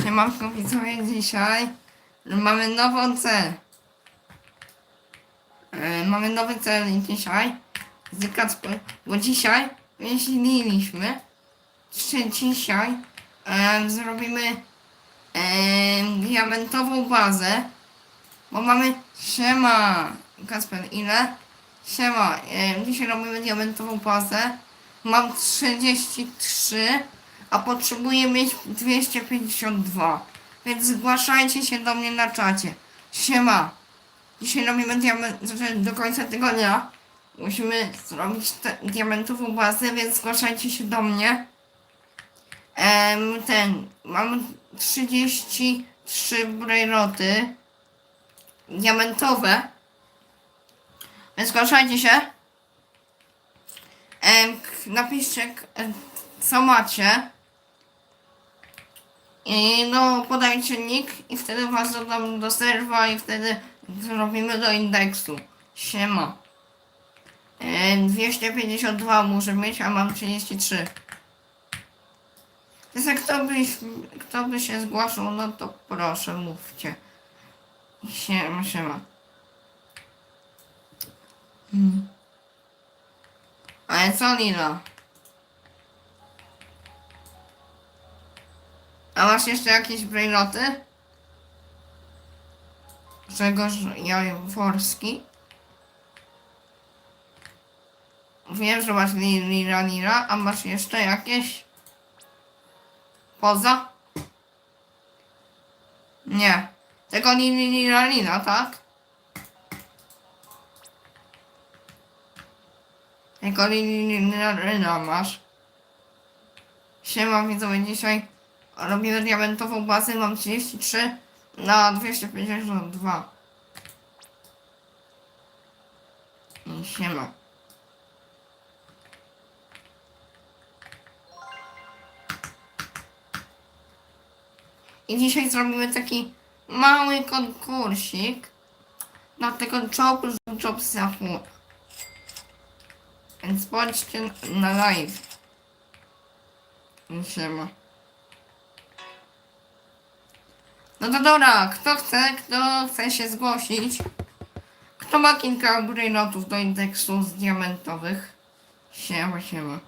Siemanko widzowie, dzisiaj mamy nową cel. E, mamy nowy cel dzisiaj z Kacper, bo dzisiaj myśleliśmy, że dzisiaj e, zrobimy e, diamentową bazę, bo mamy siema Kasper, ile? Siema, dzisiaj robimy diamentową bazę. Mam 33, a potrzebuję mieć 252. Więc zgłaszajcie się do mnie na czacie. Siema. Dzisiaj robimy diament, znaczy do końca tygodnia. Musimy zrobić te, diamentową bazę, więc zgłaszajcie się do mnie. Em, ten, mam 33 brejroty diamentowe. Więc zgłaszajcie się. K- napiszcie, co macie. I no, podajcie nick i wtedy was dodam do serwa i wtedy zrobimy do indeksu. Siema. E, 252 muszę mieć, a mam 33. Więc jak kto by, kto by się zgłaszał, no to proszę mówcie. Siema, siema. Hmm. Ale co Lila? A masz jeszcze jakieś brejloty? Grzegorz Jaworski? Wiem, że masz li- Lira Lira, a masz jeszcze jakieś? Poza? Nie. Tylko Lira Lira, tak? Tylko Lira Lira masz. Siema widzowie, dzisiaj robimy diamentową bazę, mam 33 na 252. I siema. I dzisiaj zrobimy taki mały konkursik na tego job job Zachód. Więc bądźcie na live. I siema. No to dobra, kto chce, kto chce się zgłosić? Kto ma kilka brainotów do indeksu z diamentowych? Siema, siema.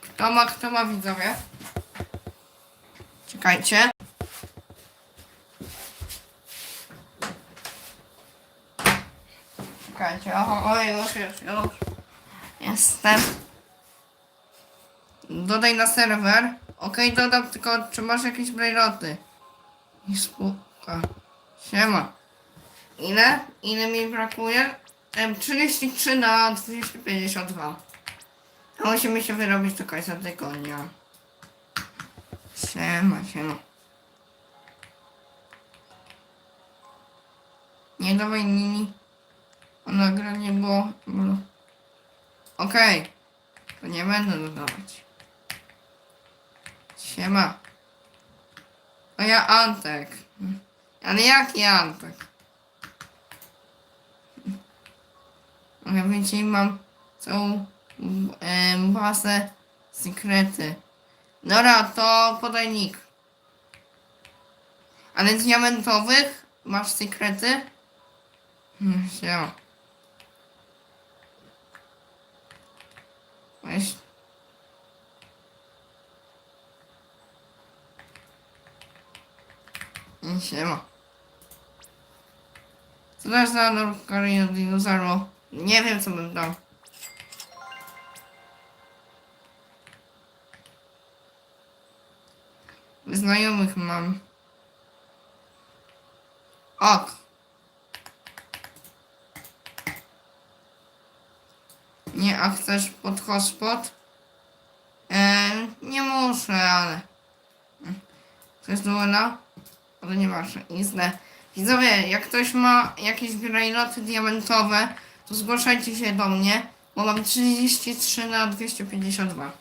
Kto ma, kto ma widzowie? Czekajcie. Czekajcie, oho, oj, już, już, już. Jestem. Dodaj na serwer. Okej, dodam, tylko czy masz jakieś brejloty? I spółka. Siema. Ile? Ile mi brakuje? Em, 33 na 252. A musimy się wyrobić do końca tygodnia. Siema, siema. Nie dawaj Nini. Ona gra nie było. było. Okej. To nie będę dodawać. Siema. O ja Antek. Ale jaki Antek? Ja wiecie, mam całą e, bazę sekrety. Dobra, to podaj nick. Ale diamentowych masz sekrety? Hmm, Siema. Weź. I siema. Co dasz za Norkario Dinozauro? Nie wiem co bym dał. Znajomych mam. Ok. Nie, a chcesz pod hotspot? Eee, nie muszę, ale... Chcesz duela? Ale nie masz, istne. Widzowie, jak ktoś ma jakieś brajloty diamentowe, to zgłaszajcie się do mnie, bo mam 33 na 252.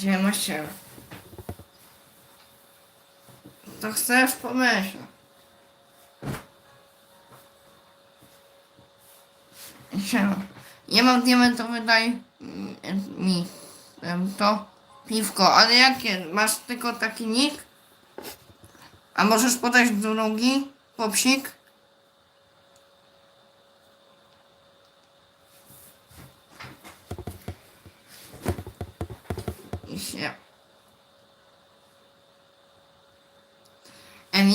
Ziema się. To chcesz pomyśl. Siema. Ja mam diamentowy, daj mi. to piwko. Ale jakie? Masz tylko taki nick? A możesz podać drugi? Popsik? I się.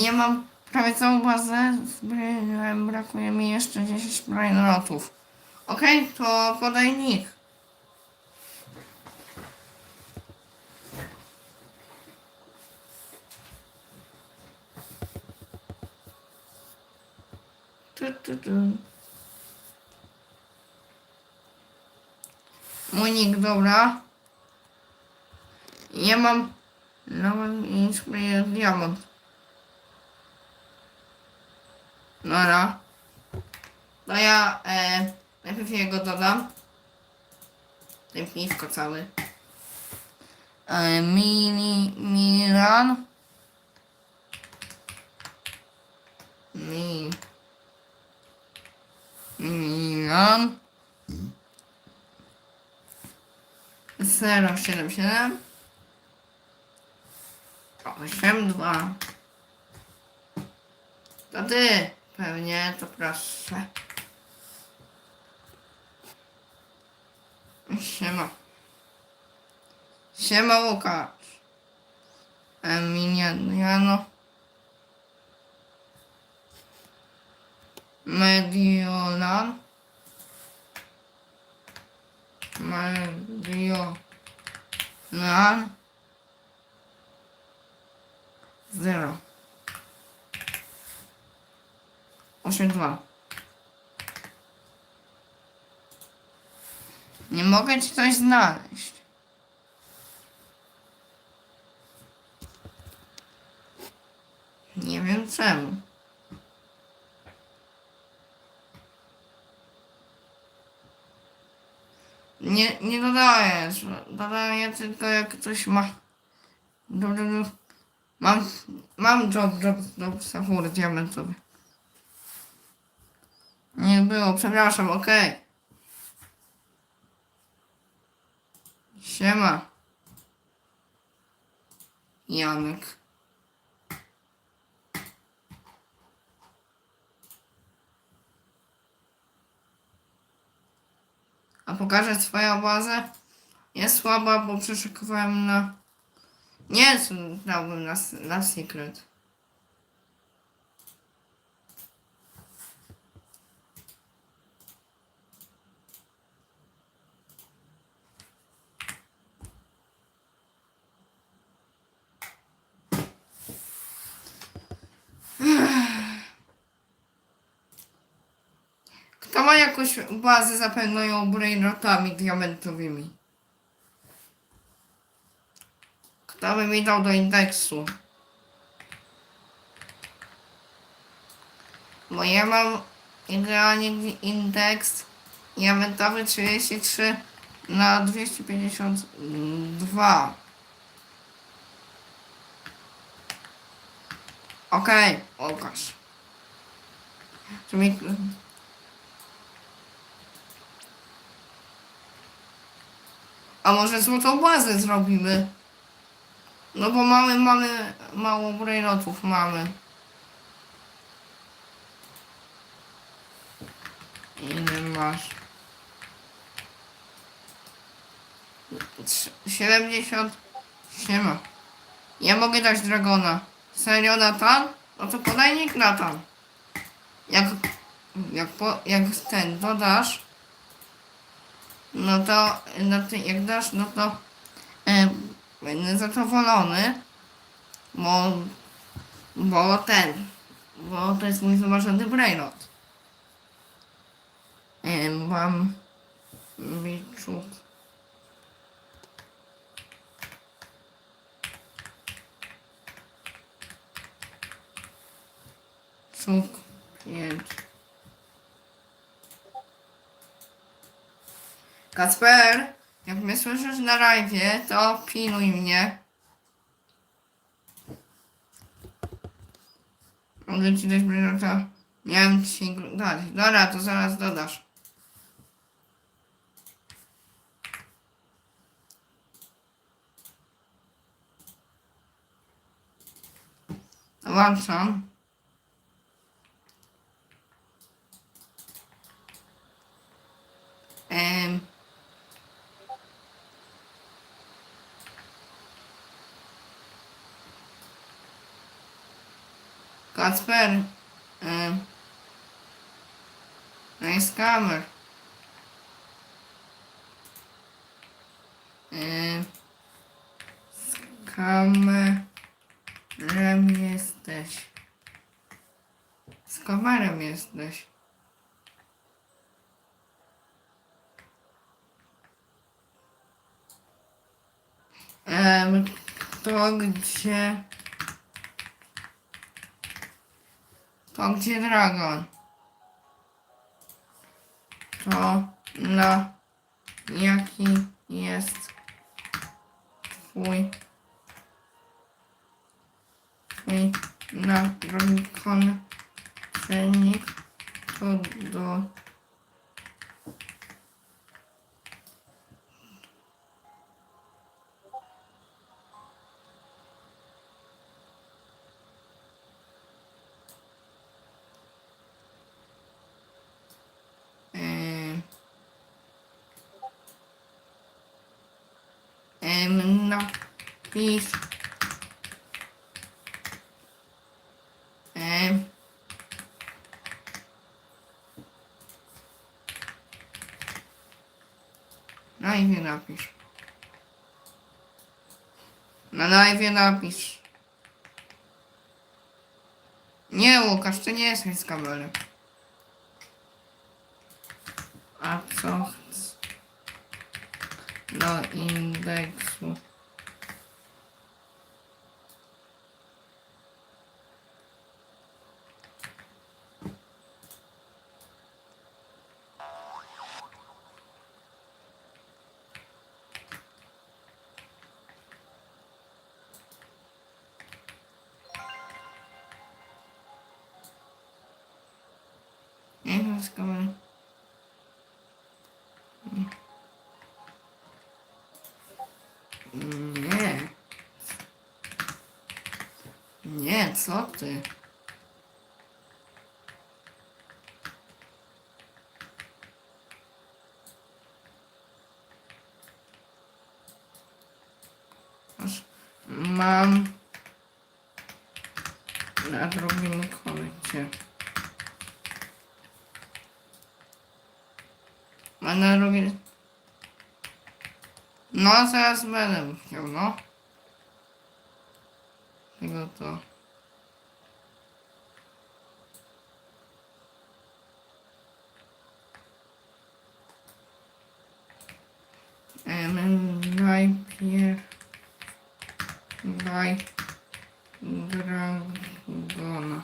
Ja mam prawie całą bazę, brakuje mi jeszcze 10 brainrotów. Okej, to podaj nick. Mój nick, dobra. Ja mam nawet inspiruje diamont. Nara. No ja e, najpierw jego dodam. Ten piwko cały. E, mini Milan. Mi. Milan. 077 8 2 To ty pewnie, to proszę. Siema. Siema Łukasz. Emiliano. Mediolan. Mediolan. Zero. Osiem dwa. Nie mogę ci coś znaleźć. Nie wiem czemu. Nie, nie dodajesz. Dodaję tylko jak ktoś ma. Mam, mam job, job, job, safury diamentowy. Nie było, przepraszam, okej. Siema. Janek. Pokażę swoją bazę? Jest słaba, bo przeszukowałem na... Nie, dałbym na, na secret. Kto ma jakąś bazę zapełnioną brainrotami diamentowymi? Kto by mi dał do indeksu? Bo ja mam idealnie indeks diamentowy 33 na 252. Okej, okaż. Czy mi... A może złotą bazę zrobimy? No bo mamy, mamy mało brainotów mamy. Ile masz? Trz- 70. Siema. Ja mogę dać dragona. Serio Natan? No to podaj nick Natan. Jak, jak, po, jak ten dodasz, no to, no to jak dasz, no to e, będę zadowolony, bo, bo ten, bo to jest mój wymarzony brainrot. E, mam Biczuk. Cuk 5. Kasper, jak mnie słyszysz na live, to pilnuj mnie. Mogę ci dać minuta. Nie wiem, ci dać. Dobra, to zaraz dodasz. Włączam. Kacper. Em. Nice. Em. Z kamerem jesteś. Z kamerem jesteś. Em, to gdzie... To dragon? To na jaki jest twój twój na drogi przenik to do Em, em, napisz em, na imię napisz. Na live napisz. Nie, Łukasz, ty nie jesteś z kabelem. A co? Do indeksu. Nie, co ty? Mam na drugim koncie. Mam na drugim... No, zaraz będę chciał, no. To. Najpierw daj dragona.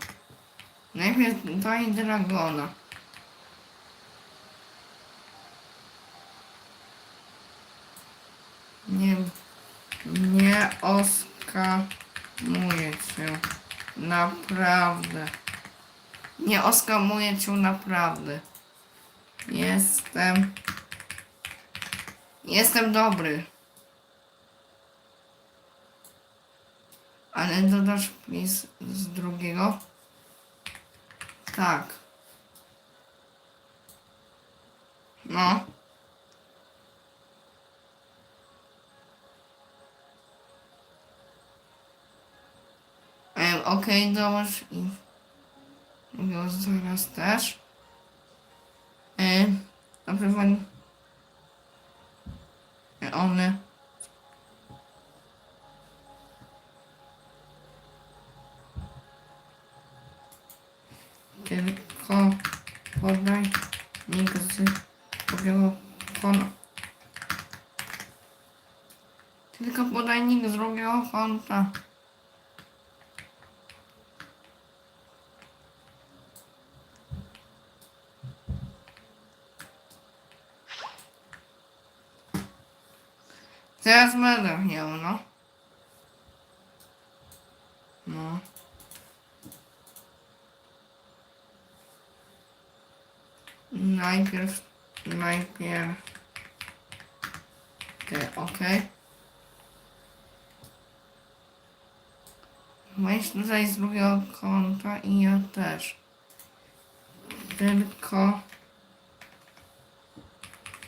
Najpierw daj dragona. Nie, nie oskamuję cię. Naprawdę. Nie oskamuję cię naprawdę. Jestem. Jestem dobry. Ale dodasz plis z drugiego? Tak. No. Okej, dołącz i go zaraz też. Em, na pewno e, one. Tylko podaj z drugiego konta. Tylko podaj nick z drugiego konta. Teraz będę miał, no. No. Najpierw, najpierw. Te, ok. wejdź tutaj z drugiego konta i ja też. Tylko,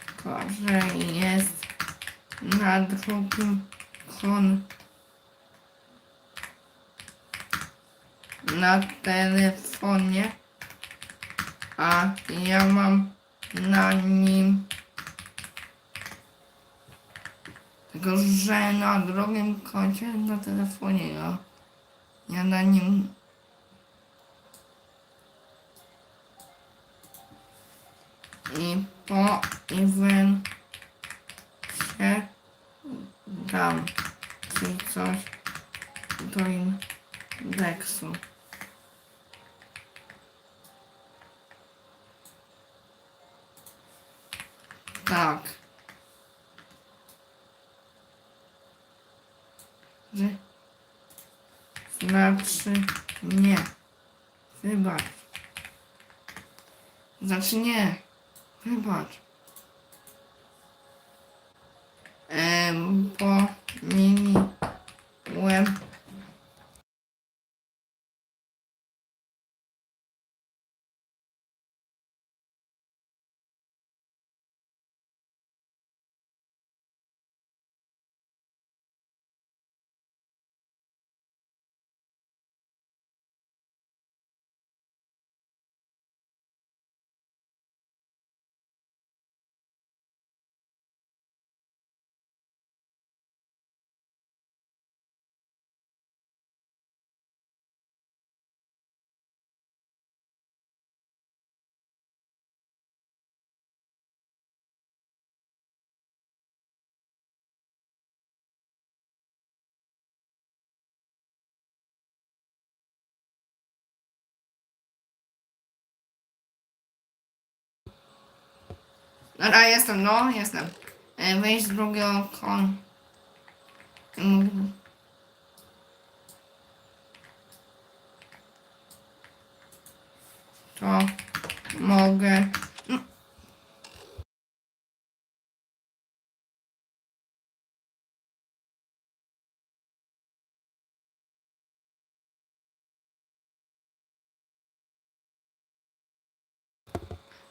tylko że jest na drugim kon na telefonie, a ja mam na nim tylko, że na drugim koncie na telefonie ja, ja na nim i po evencie dam ci coś do indeksu. Tak. Znaczy nie. Wybacz. Znaczy nie. Wybacz. Em, pomyliłem. Dobra, jestem, no, jestem. E, Wejść z drugiego kon. To mogę. Mm.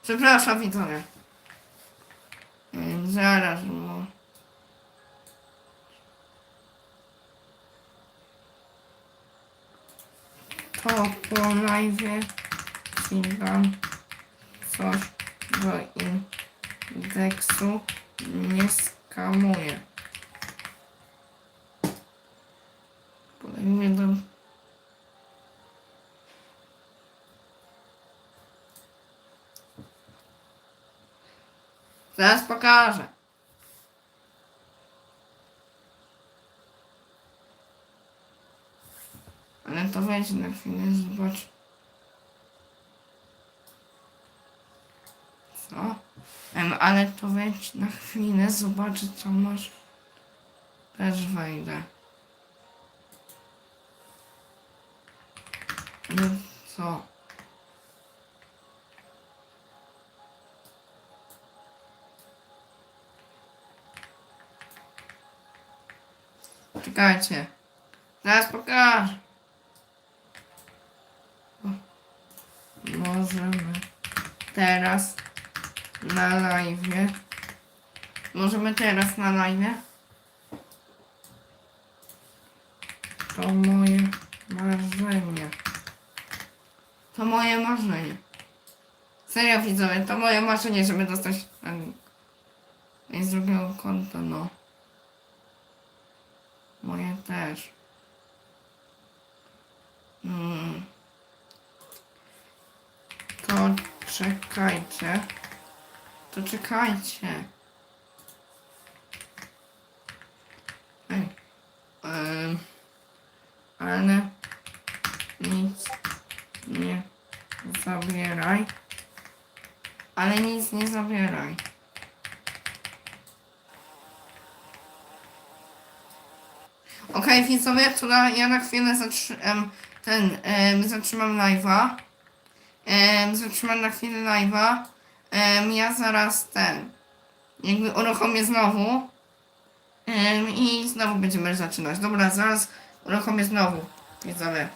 Przepraszam, widzowie. Zaraz, no. To po live dam coś do indeksu. Nie skamuję. Podejmę do... Zaraz pokażę. Ale to weź na chwilę, zobacz. Co? Em, ale to wejdź na chwilę, zobacz co masz. Też wejdę. No co? Czekajcie. Zaraz pokażę. Możemy teraz na live. Możemy teraz na live. To moje marzenie. To moje marzenie. Serio widzowie, to moje marzenie, żeby dostać em, z drugiego konta, no. Moje też. Mm. To czekajcie. To czekajcie. Ej. Em, ale nic nie zabieraj. Ale nic nie zabieraj. Okej, widzowie, to na, ja na chwilę zatrzy, em, ten, em, zatrzymam live'a. Zatrzymam na chwilę live'a. Em, ja zaraz ten, jakby uruchomię znowu. Em, I znowu będziemy zaczynać. Dobra, zaraz uruchomię znowu. Widzowie,